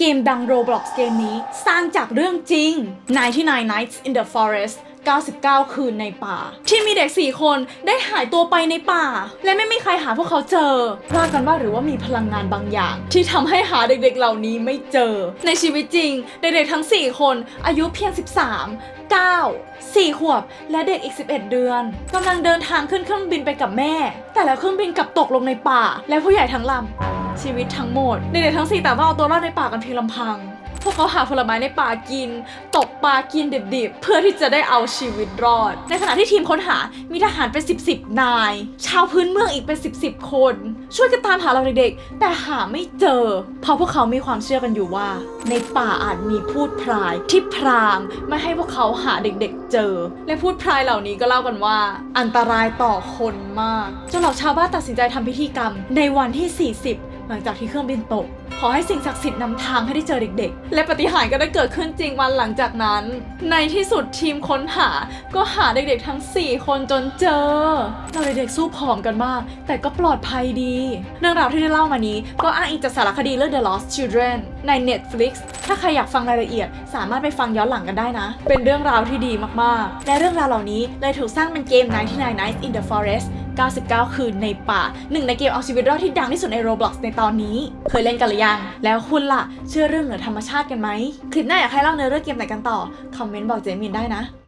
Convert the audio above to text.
เกมดัง Roblox เกมนี้สร้างจากเรื่องจริง 99 Nights in the Forest 99 คืนในป่า ที่มีเด็ก 4 คนได้หายตัวไปในป่า และไม่มีใครหาพวกเขาเจอว่ากันว่าหรือว่ามีพลังงานบางอย่าง ที่ทำให้หาเด็กๆ เหล่านี้ไม่เจอ ในชีวิตจริง เด็กๆ ทั้ง 4 คนอายุเพียง 13 9 4 ขวบ และเด็กอีก 11 เดือนกำลังเดินทางขึ้นเครื่องบินไปกับแม่ แต่แล้วเครื่องบินกลับตกลงในป่า และผู้ใหญ่ทั้งลำ ชีวิตทั้งหมดเด็กๆทั้งสี่ต่างต้องเอาตัวรอดในป่ากันเพียงลำพัง พวกเขาหาผลไม้ในป่ากิน ตกปลากินดิบๆ เพื่อที่จะได้เอาชีวิตรอด ในขณะที่ทีมค้นหามีทหารเป็น 10บสนาย ชาวพื้นเมืองอีกเป็น10บสคน ช่วยกันตามหาเราเด็กๆ แต่หาไม่เจอ เพราะพวกเขามีความเชื่อกันอยู่ว่า ในป่าอาจมีพูดพรายที่พรางไม่ให้พวกเขาหาเด็กๆ เจอ และพูดพรายเหล่านี้ก็เล่ากันว่า อันตรายต่อคนมากจนเหล่าชาวบ้านตัดสินใจทำพิธีกรรม ในวันที่ 40 หลังจากที่เครื่องบินตก ขอให้สิ่งศักดิ์สิทธิ์นำทางให้ได้เจอเด็กๆ และปฏิหารย์ก็ได้เกิดขึ้นจริงวันหลังจากนั้น ในที่สุดทีมค้นหาก็หาเด็กๆทั้ง 4 คนจนเจอเราเด็กๆสู้ผอมกันมาก แต่ก็ปลอดภัยดี เรื่องราวที่ได้เล่ามานี้ก็อ้างอิงจากสารคดีเรื่อง The Lost Children ใน Netflix ถ้าใครอยากฟังรายละเอียด สามารถไปฟังย้อนหลังกันได้นะ เป็นเรื่องราวที่ดีมากๆ และเรื่องราวเหล่านี้เลยถูกสร้างเป็นเกม 99 Nights in the Forest 99 คืนในป่า หนึ่งในเกมเอาชีวิตรอดที่ดังที่สุดใน Roblox ในตอนนี้ เคยเล่นกันหรือยัง แล้วคุณล่ะ เชื่อเรื่องเหนือธรรมชาติกันไหม คลิปหน้าอยากให้เล่าเนื้อเรื่องเกมไหนกันต่อ คอมเมนต์บอกเจมินได้นะ